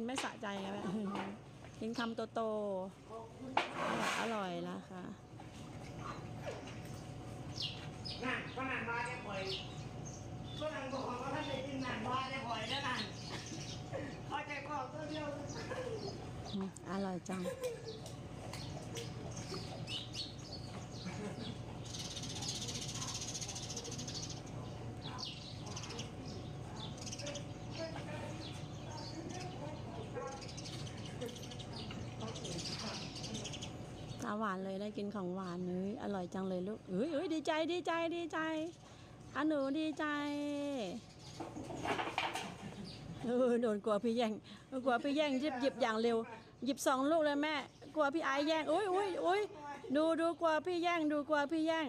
กินไม่สะใจไงแม่กินคำโตๆอร่อยแล้วค่ะนั่นก็นั่นบ้านได้หอยก็นั่นบอกว่าท่านได้กินนั่นบ้านได้หอยแล้วนั่นเข้าใจก็ตัวเดียวอืมอร่อยจังาหวานเลยได้กินของหวานเฮ้ยอร่อยจังเลยลูกเอ้ยเอ้ยดีใจดีใจดีใจอันหนูดีใจเออโดนกลัวพี่แย่งกลัวพี่แย่งหยิบหยิบอย่างเร็ว หยิบสองลูกเลยแม่กลัวพี่ไอซ์แย่งอุ้ยอุ้ยอุ้ยดูดูกลัวพี่แย่งดูกลัวพี่แย่ง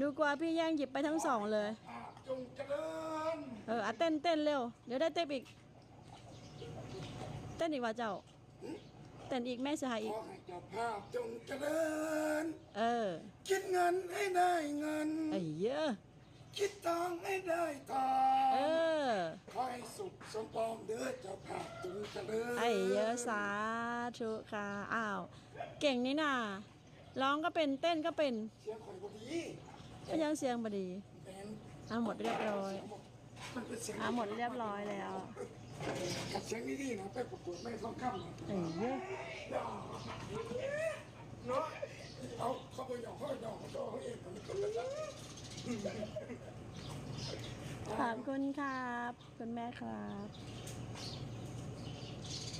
ดูกลัวพี่แย่งหยิบไปทั้งสองเลยจงเจริญเอออะเต้นเต้นเร็ว เดี๋ยวได้เต้นอีก เต้นอีกว่าเจ้า เต้นอีกแม่เสียหายอีขก อให้เจ้าภาพจงเจริญ เออคิดเงินให้ได้เงิน ไอ้เยอะคิดทองให้ได้ทอเองอ ขอให้สุขสมปองเด้อเจ้าภาพจงเจริญไอ้เยอะสาธุค่ะ อ้าว เก่งนี่น่ะร้องก็เป็นเต้นก็เป็นเสียงข่อยบ่ดีก็ยังเสียงบดีแมนอะหมดเรียบร้อยมันเป็นเสียง อะหมดเรียบร้อยแล้วกับเสียงดีๆนะไปประกวดแม่ทองคำนะไอ้ยเนาะเอาเขาไปหยอกเขาหยอกเขาเองขอบคุณครับคุณแม่ครับ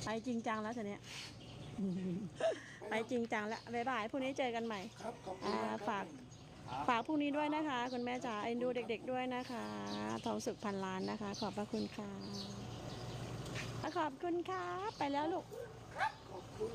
ไปจริงจังแล้วทีเนี้ยไปจริงจังแล้วบ๊ายบายพรุ่งนี้เจอกันใหม่ครับขอบคุณอ่ามากครับฝาก ฝากพรุ่งนี้ด้วยนะคะ คุณแม่จ๋าเอ็นดูเด็ก ๆ ด้วยนะคะ ทองสุขพันล้านนะคะ ขอบพระคุณค่ะขอบคุณค่ะไปแล้วลูกขอบคุณ